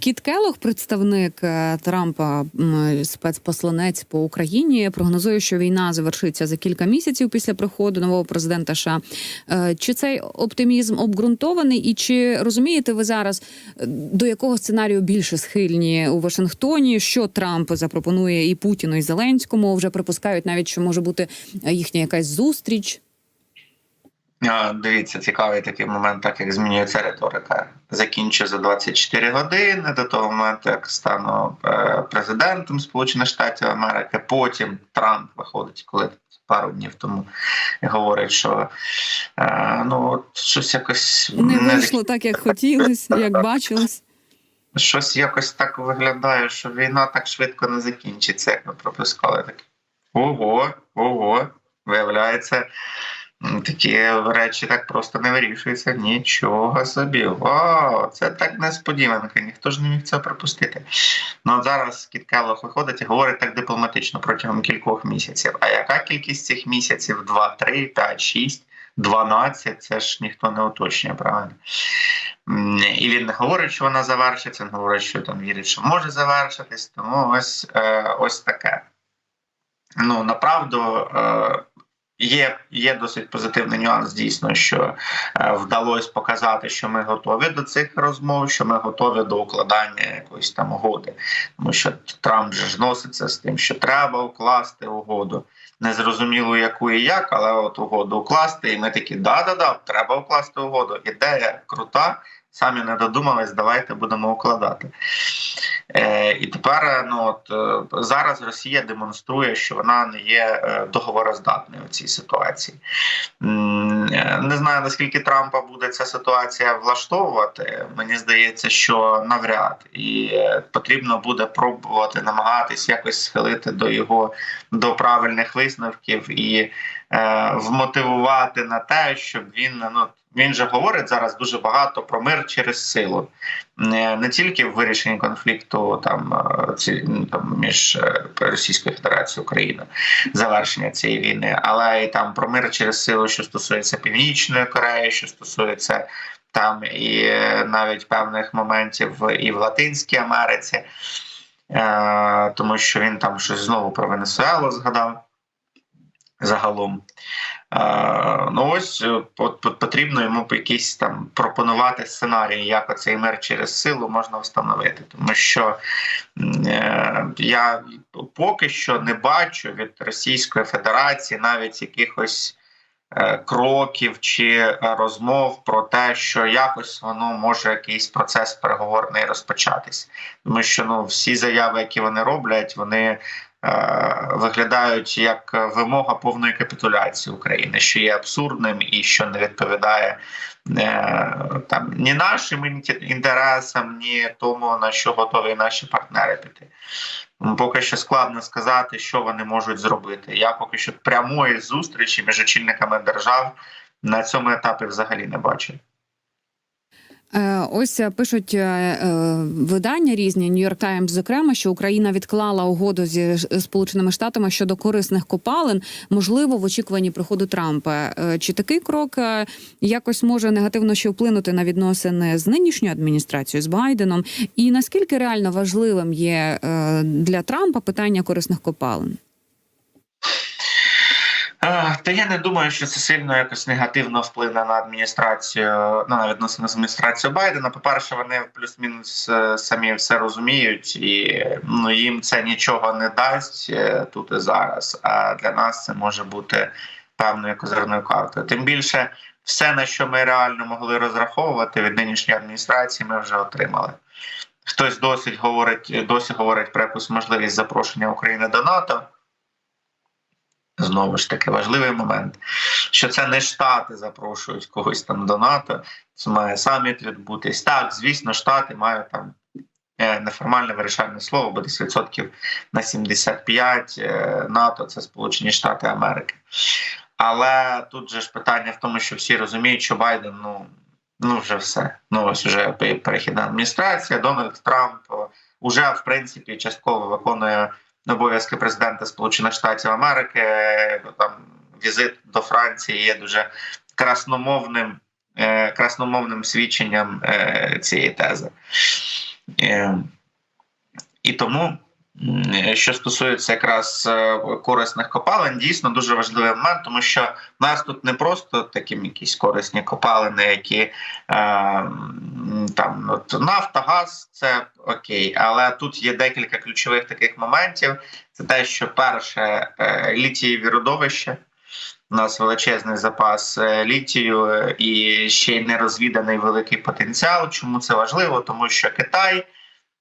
Кіт Келох, представник е, Трампа, спецпосланець по Україні, прогнозує, що війна завершиться за кілька місяців після приходу нового президента. США. Е, Чи цей оптимізм обґрунтований, і чи розумієте ви зараз е, до якого сценарію більше схильні у Вашингтоні? Що Трамп запропонує і Путіну, і Зеленському? Вже припускають навіть, що може бути їхня якась зустріч. Дивіться, цікавий такий момент, так як змінюється риторика. Закінчу за 24 години до того моменту, як стану е, президентом Сполучених Штатів Америки. Потім Трамп виходить, коли пару днів тому і говорить, що е, ну от щось якось Не вийшло так, як хотілося, як бачилось. щось якось так виглядає, що війна так швидко не закінчиться, як ми пропускали. Так ого, ого, виявляється. М, Такі речі так просто не вирішуються. Нічого собі. Вау, це так несподіванка. Ніхто ж не міг це припустити. Ну от зараз Кіт виходить і говорить так дипломатично протягом кількох місяців. А яка кількість цих місяців? 2, 3, 5, 6, 12? Це ж ніхто не уточнює, правильно? І він не говорить, що вона завершиться, він говорить, що там вірить, що може завершитись. Тому ось, е, ось таке. Ну, направду. Є, є досить позитивний нюанс, дійсно, що е, вдалося показати, що ми готові до цих розмов, що ми готові до укладання якоїсь там угоди. Тому що Трамп же ж носиться з тим, що треба укласти угоду. Незрозуміло, яку і як, але от угоду укласти, і ми такі да-да-да, треба укласти угоду. Ідея крута. Самі не додумались, давайте будемо укладати. Е, І тепер е, ну от е, зараз Росія демонструє, що вона не є е, договороздатною в цій ситуації. Не знаю наскільки Трампа буде ця ситуація влаштовувати. Мені здається, що навряд і потрібно буде пробувати намагатись якось схилити до його до правильних висновків і е, вмотивувати на те, щоб він ну він же говорить зараз дуже багато про мир через силу, не, не тільки в вирішенні конфлікту там, е, ці, ну, там між е, Російською Федерацією Україною, завершення цієї війни, але й там про мир через силу, що стосується Північної Кореї, що стосується там і е, навіть певних моментів і в Латинській Америці, е, тому що він там щось знову про Венесуелу згадав загалом. Ну ось е, от, от потрібно йому якісь там пропонувати сценарії, як оцей мир через силу можна встановити. Тому що е, я поки що не бачу від Російської Федерації навіть якихось е, кроків чи розмов про те, що якось воно може якийсь процес переговорний розпочатись. Тому що ну всі заяви, які вони роблять, вони виглядають як вимога повної капітуляції України, що є абсурдним і що не відповідає е, там ні нашим інте- інтересам, ні тому на що готові наші партнери піти. Поки що складно сказати, що вони можуть зробити. Я поки що прямої зустрічі між очільниками держав на цьому етапі взагалі не бачу. Е, Ось е, пишуть е, видання різні New York Times, зокрема, що Україна відклала угоду зі Сполученими Штатами щодо корисних копалин, можливо, в очікуванні приходу Трампа. Чи такий крок якось може негативно ще вплинути на відносини з нинішньою адміністрацією з Байденом? І наскільки реально важливим є для Трампа питання корисних копалин? Е, Та я не думаю, що це сильно якось негативно вплине на адміністрацію ну, на відносини з адміністрацією Байдена. По-перше, вони плюс-мінус е, самі все розуміють, і ну їм це нічого не дасть е, тут і зараз. А для нас це може бути певною козирною картою. Тим більше, все на що ми реально могли розраховувати від нинішньої адміністрації, ми вже отримали. Хтось досить говорить, досі говорить про якусь можливість запрошення України до НАТО. Знову ж таки важливий момент, що це не штати запрошують когось там до НАТО. Це має саміт відбутись. Так, звісно, штати мають там е, неформальне вирішальне слово, бо десь відсотків на 75 е, НАТО це Сполучені Штати Америки. Але тут же ж питання в тому, що всі розуміють, що Байден ну, ну вже все. Ну ось вже перехідна адміністрація, Дональд Трамп вже в принципі частково виконує обов'язки президента Сполучених Штатів Америки. Там візит до Франції є дуже красномовним, е, красномовним свідченням е, цієї тези. Е, І тому, що стосується якраз е, корисних копалин, дійсно дуже важливий момент, тому що в нас тут не просто такі якісь корисні копалини, які е, там от нафта, газ, це окей, але тут є декілька ключових таких моментів. Це те, що перше е, літієві родовища. У нас величезний запас е, літію е, і ще й нерозвіданий великий потенціал. Чому це важливо? Тому що Китай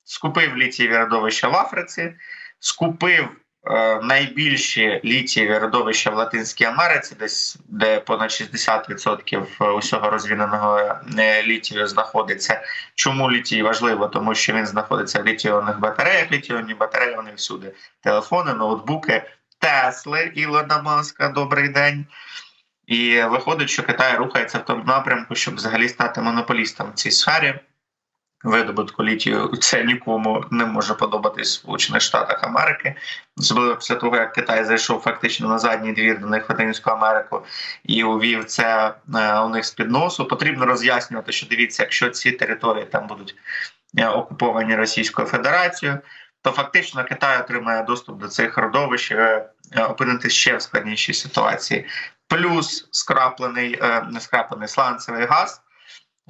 скупив літієві родовища в Африці, скупив е, найбільші літієві родовища в Латинській Америці, десь де понад 60% усього розвіненого е, літію знаходиться. Чому літій важливо? Тому що він знаходиться в літіонних батареях. Літіонні батареї вони всюди. Телефони, ноутбуки, Тесли Ілона Маска. Добрий день. І виходить, що Китай рухається в тому напрямку, щоб взагалі стати монополістом в цій сфері. Видобутку літію це нікому не може подобатись Сполучених Штатах Америки, особливо після того, як Китай зайшов фактично на задній двір до них Латинську Америку і увів це е, у них з під носу. Потрібно роз'яснювати, що дивіться, якщо ці території там будуть е, окуповані Російською Федерацією, то фактично Китай отримає доступ до цих родовищ, е, опинитися ще в складнішій ситуації. Плюс скраплений, не скраплений сланцевий газ.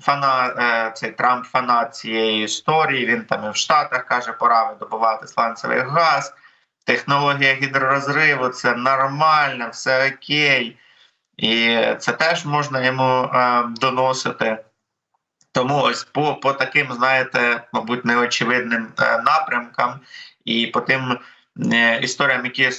Фана е, цей Трамп фанат цієї історії. Він там і в Штатах каже, пора видобувати сланцевий газ. Технологія гідророзриву це нормально, все окей. І це теж можна йому е, доносити. Тому ось по, по таким, знаєте, мабуть, неочевидним е, напрямкам і по тим історіям, які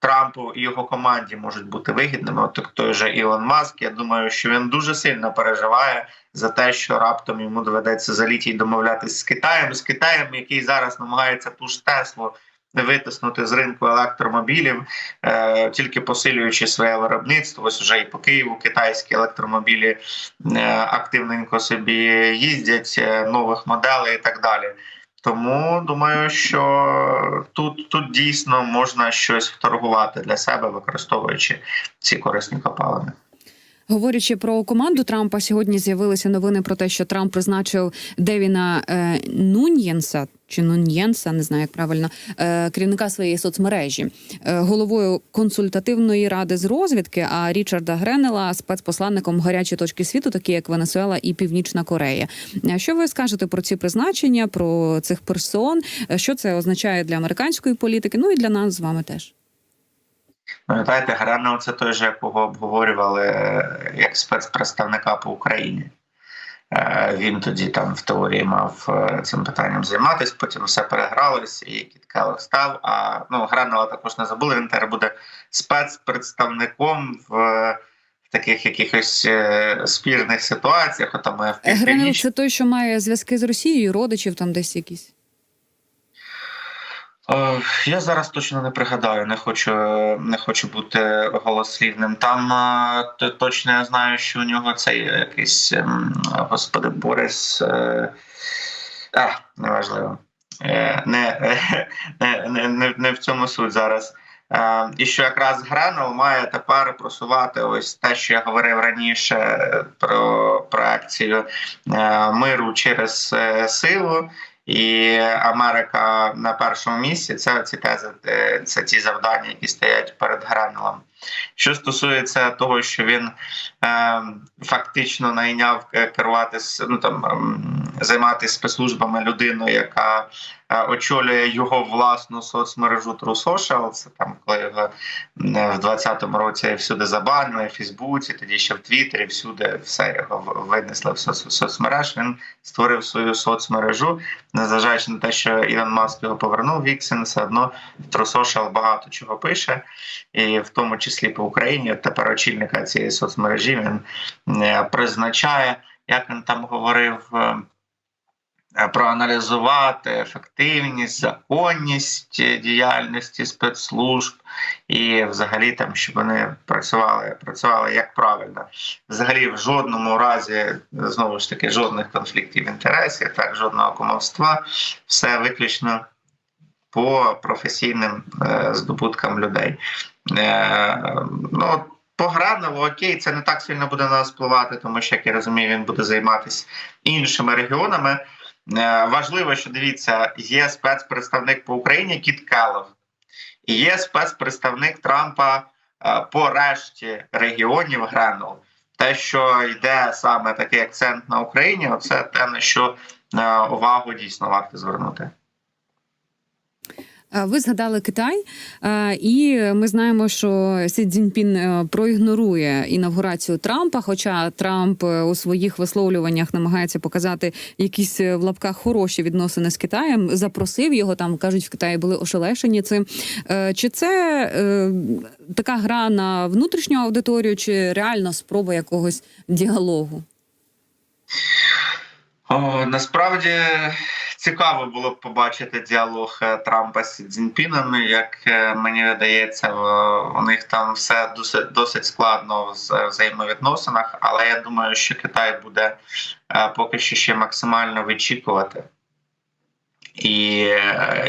Трампу і його команді можуть бути вигідними. От той же Ілон Маск, я думаю, що він дуже сильно переживає за те, що раптом йому доведеться за літій домовлятися з Китаєм, з Китаєм, який зараз намагається ту ж Теслу витиснути з ринку електромобілів, е, тільки посилюючи своє виробництво. Ось вже і по Києву китайські електромобілі е, активненько собі їздять, е, нових моделей і так далі. Тому думаю, що тут, тут дійсно можна щось вторгувати для себе, використовуючи ці корисні копалини. Говорячи про команду Трампа, сьогодні з'явилися новини про те, що Трамп призначив Девіна е, Нуньєнса чи Нуньєнса, не знаю як правильно, е, керівника своєї соцмережі, е, головою консультативної ради з розвідки, а Річарда Гренела спецпосланником гарячої точки світу, такі як Венесуела і Північна Корея. Е, Що ви скажете про ці призначення, про цих персон? Е, Що це означає для американської політики? Ну і для нас з вами теж. Пам'ятаєте, Гранов це той же, якого обговорювали е, як спецпредставника по Україні. Е, Він тоді там в теорії мав е, цим питанням займатися, потім все перегралось і Кіт став. А ну, Гранова також не забули. Він тепер буде спецпредставником в, в таких якихось е, спірних ситуаціях. От там в Гренел це той, що має зв'язки з Росією, родичів там десь якісь. Е, Я зараз точно не пригадаю, не хочу, не хочу бути голослівним. Там е, точно я знаю, що у нього цей якийсь ем, господи Борис. е, А, неважливо. Не, не, не, не, в цьому суть зараз. І що якраз Гренел має тепер просувати ось те, що я говорив раніше про, про миру через силу. І Америка на першому місці це ці тези, це ті завдання, які стоять перед Гренелом. Що стосується того, що він е, фактично найняв е, керувати ну там ем, займатися спецслужбами людину, яка очолює його власну соцмережу True Social, це там коли його е, в 2020 році всюди забанили, в Фейсбуці, тоді ще в Твіттері, всюди все його винесли в соц- соцмереж. Він створив свою соцмережу, незважаючи на те, що Ілон Маск його повернув Віксен, все одно True Social багато чого пише, і в тому числі по Україні. Тепер очільника цієї соцмережі він е, призначає, як він там говорив. Е, Проаналізувати ефективність, законність е, діяльності спецслужб і, взагалі, там, щоб вони працювали, працювали як правильно. Взагалі, в жодному разі знову ж таки жодних конфліктів інтересів, так жодного кумовства, все виключно по професійним е, здобуткам людей. Е, ну, Погранову, окей, це не так сильно буде на нас впливати, тому що, як я розумію, він буде займатися іншими регіонами. Е, Важливо, що дивіться, є спецпредставник по Україні Кіт Келлов, і є спецпредставник Трампа е, по решті регіонів Гренул. Те, що йде саме такий акцент на Україні, це те, на що е, увагу дійсно варто звернути. Ви згадали Китай, і ми знаємо, що Сі Цзіньпін е, проігнорує інавгурацію Трампа. Хоча Трамп е, у своїх висловлюваннях намагається показати якісь е, в лапках хороші відносини з Китаєм. Запросив його там. кажуть, в Китаї були ошелешені цим. Чи це така гра на внутрішню аудиторію, чи реально спроба якогось діалогу? О, насправді цікаво було б побачити діалог е, Трампа з Цзіньпіном. Як е, мені видається, у них там все досить, досить складно в взаємовідносинах, але я думаю, що Китай буде е, поки що ще максимально вичікувати. І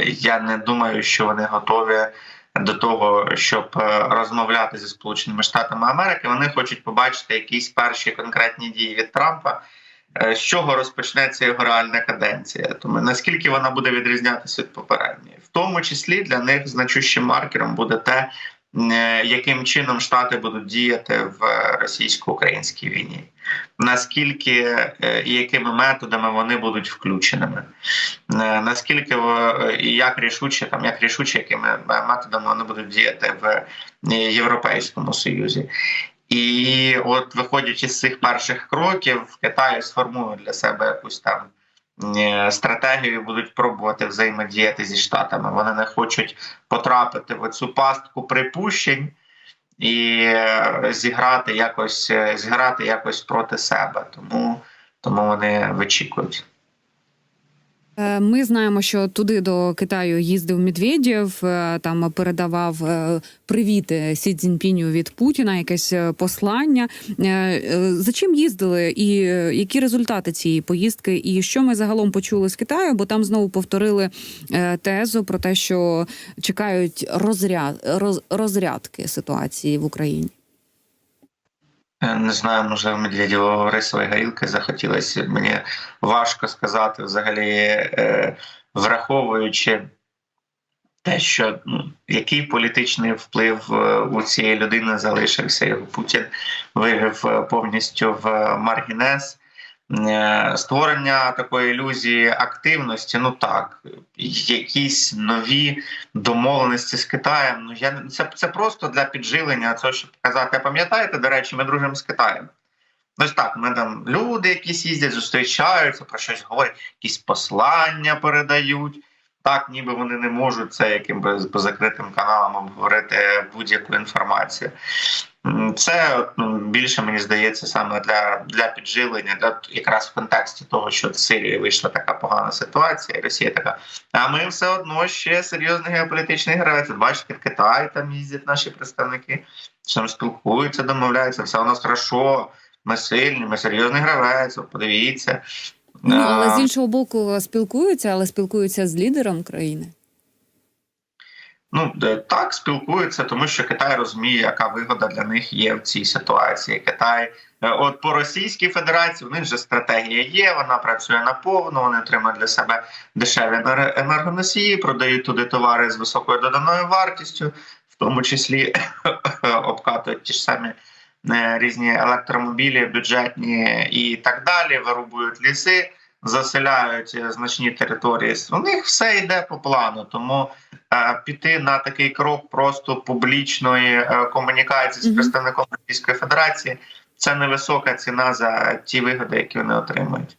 я не думаю, що вони готові до того, щоб розмовляти зі Сполученими Штатами Америки. Вони хочуть побачити якісь перші конкретні дії від Трампа. Е, З чого розпочнеться його реальна каденція? Тому наскільки вона буде відрізнятися від попередньої, в тому числі для них значущим маркером буде те, е, яким чином Штати будуть діяти в російсько-українській війні, наскільки е, і якими методами вони будуть включеними, наскільки і як рішуче, там як рішуче, якими методами вони будуть діяти в Європейському Союзі. І от виходячи з цих перших кроків, Китай сформує для себе якусь там е, стратегію, будуть пробувати взаємодіяти зі штатами. Вони не хочуть потрапити в цю пастку припущень і е, зіграти якось е, зіграти якось проти себе. Тому, тому вони вичікують. Е, Ми знаємо, що туди до Китаю їздив Медведєв, е, там передавав е, привіти Сі Цзіньпіню від Путіна, якесь послання. За чим їздили, і які результати цієї поїздки, і що ми загалом почули з Китаю? Бо там знову повторили тезу про те, що чекають розряд роз, розрядки ситуації в Україні. Е, Не знаю, може Медведєва рисової горілки захотілося. Мені важко сказати взагалі, е, враховуючи те, що ну, який політичний вплив е, у цієї людини залишився. Його Путін вивів повністю в маргінез. Е, Створення такої ілюзії активності, ну так, якісь нові домовленості з Китаєм. Ну я це, це просто для підживлення це щоб показати. Пам'ятаєте, до речі, ми дружимо з Китаєм. Ось так, ми там люди, якісь їздять, зустрічаються, про щось говорять, якісь послання передають. Так, ніби вони не можуть це яким по закритим каналам обговорити будь-яку інформацію. Це ну, більше мені здається саме для, для підживлення, для якраз в контексті того, що в Сирії вийшла така погана ситуація, і Росія така. А ми все одно ще серйозний геополітичний гравець. Бачите, в Китаї там їздять наші представники, там спілкуються, домовляються, все у нас хорошо, ми сильні, ми серйозний гравець. Подивіться. Ну але з іншого боку спілкуються, але спілкуються з лідером країни. Ну так спілкуються, тому що Китай розуміє, яка вигода для них є в цій ситуації. Китай, е, от по Російській Федерації, у них вже стратегія є. Вона працює наповну. Вони отримують для себе дешеві енер- енергоносії, продають туди товари з високою доданою вартістю, в тому числі обкатують ті ж самі е, різні електромобілі, бюджетні і так далі. Вирубують ліси, заселяють е, значні території. У них все йде по плану, тому е, піти на такий крок просто публічної е, комунікації з представником Російської Федерації це невисока ціна за ті вигоди, які вони отримують.